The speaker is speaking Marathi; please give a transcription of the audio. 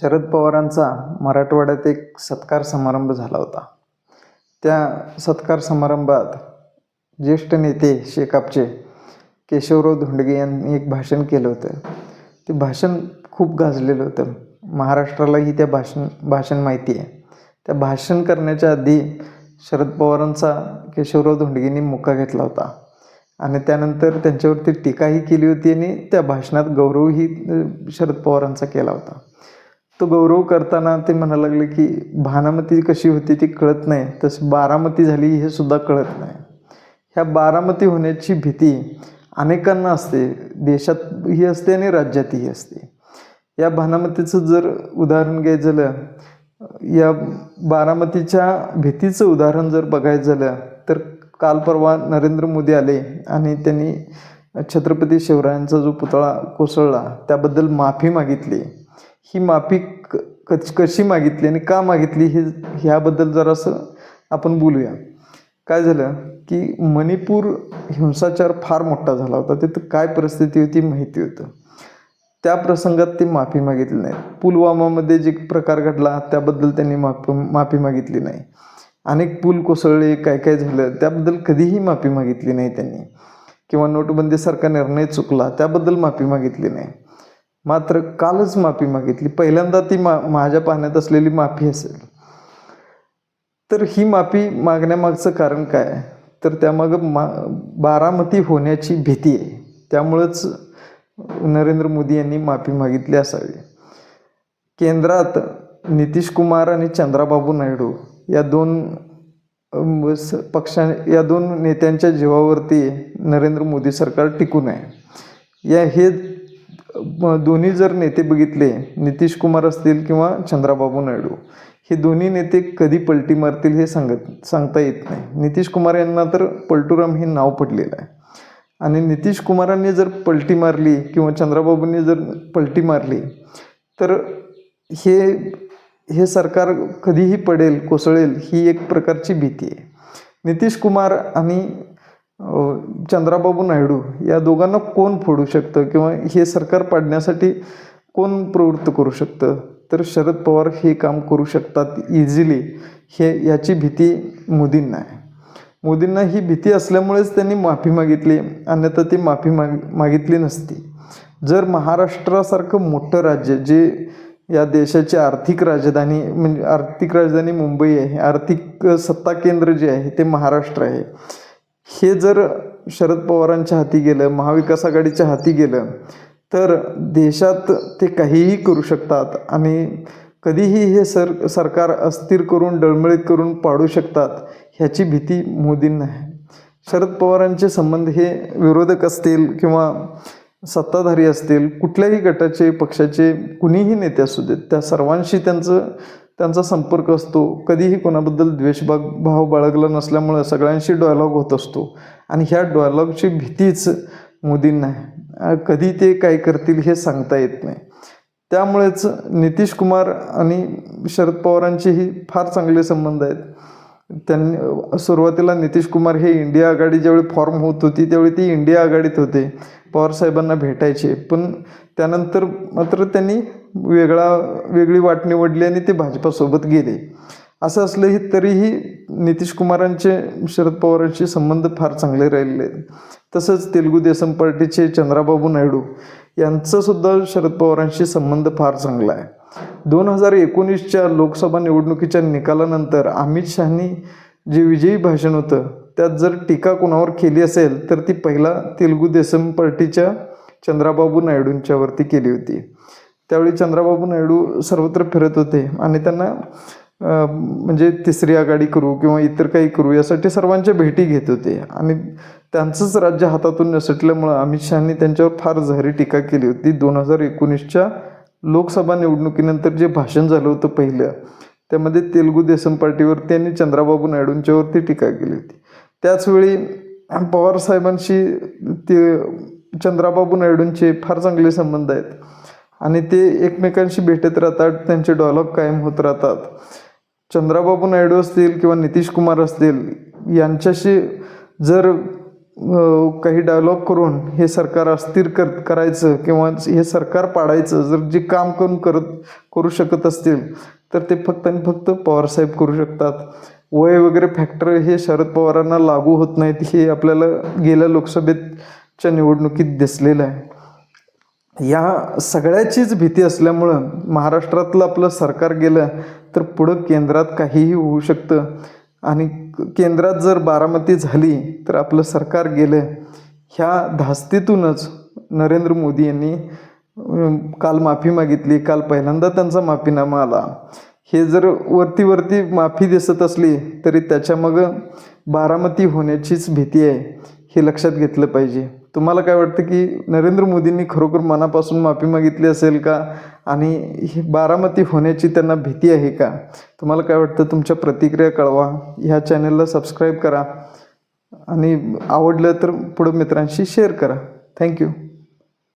शरद पवारांचा मराठवाड्यात एक सत्कार समारंभ झाला होता. त्या सत्कार समारंभात ज्येष्ठ नेते शेकापचे केशवराव धोंडगे यांनी एक भाषण केलं होतं. ते भाषण खूप गाजलेलं होतं. महाराष्ट्रालाही त्या भाषण भाषण माहिती आहे. त्या भाषण करण्याच्या आधी शरद पवारांचा केशवराव धोंडगेंनी मुका घेतला होता. आणि त्यानंतर त्यांच्यावरती टीकाही केली होती आणि त्या भाषणात गौरवही शरद पवारांचा केला होता. तो गौरव करताना ते म्हणायला लागले की भानामती कशी होती ती कळत नाही. तसं बारामती झाली हे सुद्धा कळत नाही. ह्या बारामती होण्याची भीती अनेकांना असते. देशातही असते आणि राज्यातही असते. या भानामतीचं जर उदाहरण घ्यायचं झालं या बारामतीच्या भीतीचं उदाहरण जर बघायचं झालं तर काल परवा नरेंद्र मोदी आले आणि त्यांनी छत्रपती शिवरायांचा जो पुतळा कोसळला त्याबद्दल माफी मागितली. ही माफी क कशी मागितली आणि का मागितली हे ह्याबद्दल जरासं आपण बोलूया. काय झालं की मणिपूर हिंसाचार फार मोठा झाला होता. तिथं काय परिस्थिती होती माहिती होतं. त्या प्रसंगात ते माफी मागितली नाही. पुलवामामध्ये जे प्रकार घडला त्याबद्दल त्यांनी माफी माफी मागितली नाही. अनेक पूल कोसळले काय काय झालं त्याबद्दल कधीही माफी मागितली नाही त्यांनी. किंवा नोटबंदीसारखा निर्णय चुकला त्याबद्दल माफी मागितली नाही. मात्र कालच माफी मागितली. पहिल्यांदा ती मा माझ्या पाहण्यात असलेली माफी असेल. तर ही माफी मागण्यामागचं कारण काय तर त्यामागं मा बारामती होण्याची भीती आहे. त्यामुळंच नरेंद्र मोदी यांनी माफी मागितली असावी. केंद्रात नितीश कुमार आणि चंद्राबाबू नायडू या दोन स- पक्षा या दोन नेत्यांच्या जीवावरती नरेंद्र मोदी सरकार टिकून आहे या हे दोन्ही जर नेते बघितले नितीश कुमार असतील किंवा चंद्राबाबू नायडू हे दोन्ही नेते कधी पलटी मारतील हे सांगत सांगता येत नाही. नितीश कुमार यांना तर पलटूराम हे नाव पडलेलं आहे. आणि नितीश कुमारांनी जर पलटी मारली किंवा चंद्राबाबूंनी जर पलटी मारली तर हे हे सरकार कधीही पडेल कोसळेल ही एक प्रकारची भीती आहे. नितीश कुमार आणि चंद्राबाबू नायडू या दोघांना कोण फोडू शकतं? किंवा हे सरकार पाडण्यासाठी कोण प्रवृत्त करू शकतं? तर शरद पवार हे काम करू शकतात इझिली हे याची भीती मोदींना आहे. मोदींना ही भीती असल्यामुळेच त्यांनी माफी मागितली अन्यथा ती माफी माग मागितली नसती. जर महाराष्ट्रासारखं मोठं राज्य जे या देशाची आर्थिक राजधानी म्हणजे आर्थिक राजधानी मुंबई आहे आर्थिक सत्ता केंद्र जे आहे ते महाराष्ट्र आहे. हे जर शरद पवारांच्या हाती गेलं महाविकास आघाडीच्या हाती गेलं तर देशात ते काहीही करू शकतात आणि कधीही हे सर सरकार अस्थिर करून डळमळीत करून पाडू शकतात ह्याची भीती मोदींना आहे. शरद पवारांचे संबंध हे विरोधक असतील किंवा सत्ताधारी असतील कुठल्याही गटाचे पक्षाचे कुणीही नेते असू देत त्या सर्वांशी त्यांचं त्यांचा संपर्क असतो. कधीही कोणाबद्दल द्वेषभाग भाव बाळगला नसल्यामुळं सगळ्यांशी डायलॉग होत असतो. आणि ह्या डायलॉगची भीतीच मोदींना आहे. कधी ते काय करतील हे सांगता येत नाही. त्यामुळेच नितीश कुमार आणि शरद पवारांचेही फार चांगले संबंध आहेत. त्यांनी सुरुवातीला नितीश कुमार हे इंडिया आघाडी ज्यावेळी फॉर्म होत होती त्यावेळी ती इंडिया आघाडीत होते. पवारसाहेबांना भेटायचे. पण त्यानंतर मात्र त्यांनी वेगळा वेगळी वाट निवडली आणि ते भाजपासोबत गेले. असं असलंही तरीही नितीश कुमारांचे शरद पवारांशी संबंध फार चांगले राहिलेले आहेत. तसंच तेलुगू देसम पार्टीचे चंद्राबाबू नायडू यांचासुद्धा शरद पवारांशी संबंध फार चांगला आहे. दोन हजार एकोणीसच्या लोकसभा निवडणुकीच्या निकालानंतर अमित शहानी जे विजयी भाषण होतं त्यात जर टीका कोणावर केली असेल तर ती पहिला तेलुगू देसम पार्टीच्या चंद्राबाबू नायडूंच्यावरती केली होती. त्यावेळी चंद्राबाबू नायडू सर्वत्र फिरत होते आणि त्यांना म्हणजे तिसरी आघाडी करू किंवा इतर काही करू यासाठी सर्वांच्या भेटी घेत होते. आणि त्यांचंच राज्य हातातून नसटल्यामुळं अमित शहानी त्यांच्यावर फार जहरी टीका केली होती. दोन हजार एकोणीसच्या लोकसभा निवडणुकीनंतर जे भाषण झालं होतं पहिलं त्यामध्ये तेलुगू देसम पार्टीवरती आणि चंद्राबाबू नायडूंच्यावरती टीका केली होती. त्याचवेळी पवार साहेबांशी ते चंद्राबाबू नायडूंचे फार चांगले संबंध आहेत. आणि ते एकमेकांशी भेटत राहतात त्यांचे डॉलॉग कायम होत राहतात. चंद्राबाबू नायडू असतील किंवा नितीश कुमार असतील यांच्याशी जर काही डायलॉग करून हे सरकार अस्थिर कर करायचं किंवा हे सरकार पाडायचं जर जे काम करून करत करू शकत असतील तर ते फक्त आणि फक्त पवारसाहेब करू शकतात. वय वगैरे फॅक्टर हे शरद पवारांना लागू होत नाहीत हे आपल्याला गेल्या लोकसभेच्या निवडणुकीत दिसलेलं आहे. या सगळ्याचीच भीती असल्यामुळं महाराष्ट्रातलं आपलं सरकार गेलं तर पुढं केंद्रात काहीही होऊ शकतं. आणि केंद्रात जर बारामती झाली तर आपलं सरकार गेलं ह्या धास्तीतूनच नरेंद्र मोदी यांनी काल माफी मागितली काल पहिल्यांदा त्यांचा माफीनामा आला. हे जर वरती वरती माफी दिसत असली तरी त्याच्या मग बारामती होण्याचीच भीती आहे हे लक्षात घेतलं पाहिजे. तुम्हाला काय वाटतं की नरेंद्र मोदींनी खरोखर मनापासून माफी मागितली असेल का? आणि ही बारामती होण्याची त्यांना भीती आहे का? तुम्हाला काय वाटतं? तुमच्या प्रतिक्रिया कळवा. ह्या चॅनलला सबस्क्राईब करा. आणि आवडलं तर पुढं मित्रांशी शेअर करा. थँक्यू.